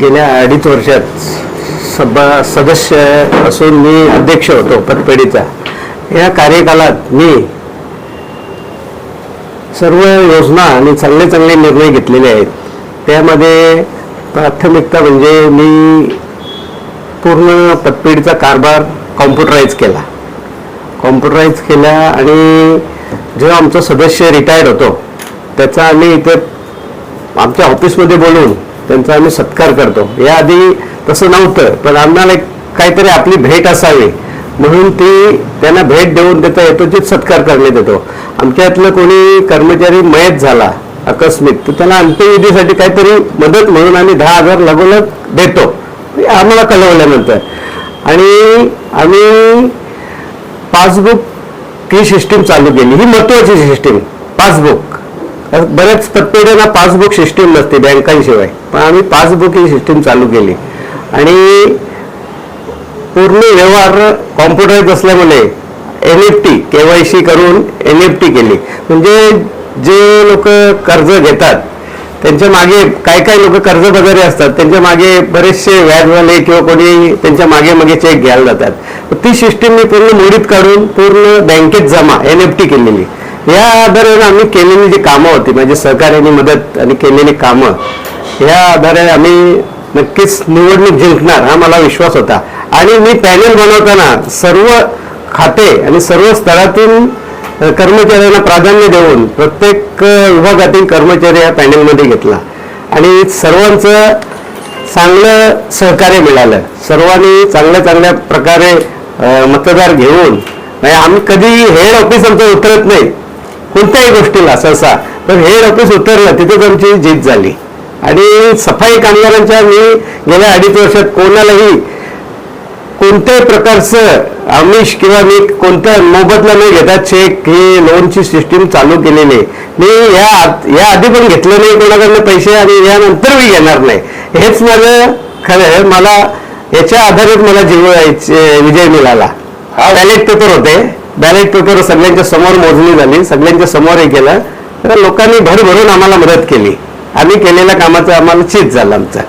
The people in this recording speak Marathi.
गेल्या अडीच वर्षात सभा सदस्य असून मी अध्यक्ष होतो पतपेढीचा. या कार्यकालात मी सर्व योजना आणि चांगले चांगले निर्णय घेतलेले आहेत. त्यामध्ये प्राथमिकता म्हणजे मी पूर्ण पतपेढीचा कारभार कॉम्प्युटराईज केला. कॉम्प्युटराईज केला आणि जेव्हा आमचा सदस्य रिटायर्ड होतो त्याचा आम्ही इथे आमच्या ऑफिसमध्ये बोलून त्यांचा आम्ही सत्कार करतो. याआधी तसं नव्हतं पण आम्हाला एक काहीतरी आपली भेट असावी. म्हणून ती त्यांना भेट देऊन त्याचा यथोचित सत्कार करण्यात येतो. आमच्यातलं कोणी कर्मचारी मयत झाला आकस्मिक तर त्याला अंत्यविधीसाठी काहीतरी मदत म्हणून आम्ही दहा हजार लगोलग देतो. हे आम्हाला कळवल्यानंतर. आणि आम्ही पासबुक ही सिस्टीम चालू केली. ही महत्वाची सिस्टीम पासबुक. बऱ्याच पतपेढ्यांना पासबुक सिस्टीम नसते बँकांशिवाय. पण आम्ही पासबुक ही सिस्टीम चालू केली. आणि पूर्ण व्यवहार कॉम्प्युटराईज असल्यामुळे एन एफ टी केवायसी करून एन एफ टी केली. म्हणजे जे लोक कर्ज घेतात त्यांच्या मागे काय काय लोक कर्ज वगैरे असतात त्यांच्या मागे बरेचसे व्याजवाले किंवा कोणी त्यांच्या मागे मागे चेक घ्यायला जातात. ती सिस्टीम मी पूर्ण मोडीत काढून पूर्ण बँकेत जमा एन एफ टी केलेली. या आधारे आम्ही केलेली जी कामं होती म्हणजे सहकार्याने मदत आणि केलेली कामं या आधारे आम्ही नक्कीच निवडणूक जिंकणार हा मला विश्वास होता. आणि मी पॅनल बनवताना सर्व खाते आणि सर्व स्तरातून कर्मचाऱ्यांना प्राधान्य देऊन प्रत्येक विभागातील कर्मचारी या पॅनलमध्ये घेतला. आणि सर्वांचं चांगलं सहकार्य मिळालं. सर्वांनी चांगल्या चांगल्या प्रकारे मतदार घेऊन म्हणजे आम्ही कधी हेड ऑफिस आमचं उतरत नाही. गोष्टीला सहसा. पण हेड ऑफिस उतरलं तिथेच आमची जीत झाली. आणि सफाई कामगारांच्या मी गेल्या अडीच वर्षात कोणालाही कोणत्याही प्रकारचं आमिष किंवा मी कोणत्या मोबदला न घेता चेक ही लोनची सिस्टीम चालू केलेली आहे. मी या या आधी पण घेतले नाही कोणाकडनं पैसे आणि यानंतर मी घेणार नाही. हेच माझं खरं आहे. मला याच्या आधारित मला जीव विजय मिळाला. बॅलेट पेपर होते. बॅलेट पेपर सगळ्यांच्या समोर मोजणी झाली सगळ्यांच्या समोर हे केलं. तर लोकांनी भरभरून आम्हाला मदत केली. आम्ही केलेल्या कामाचं आम्हाला चीज झालं आमचं.